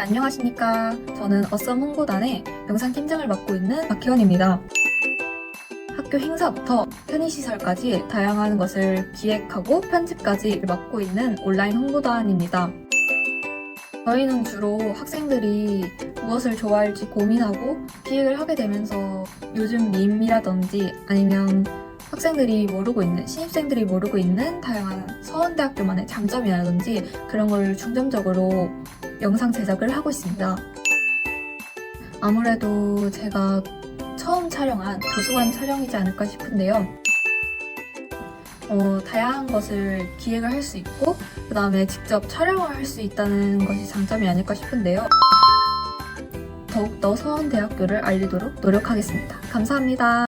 안녕하십니까. 저는 어썸 홍보단의 영상 팀장을 맡고 있는 박희원입니다. 학교 행사부터 편의시설까지 다양한 것을 기획하고 편집까지 맡고 있는 온라인 홍보단입니다. 저희는 주로 학생들이 무엇을 좋아할지 고민하고 기획을 하게 되면서 요즘 밈이라든지 아니면 학생들이 모르고 있는, 신입생들이 모르고 있는 다양한 서원대학교만의 장점이라든지 그런 걸 중점적으로 영상 제작을 하고 있습니다. 아무래도 제가 처음 촬영한 도서관 촬영이지 않을까 싶은데요. 어, 다양한 것을 기획을 할 수 있고, 그 다음에 직접 촬영을 할 수 있다는 것이 장점이 아닐까 싶은데요. 더욱더 서원대학교를 알리도록 노력하겠습니다. 감사합니다.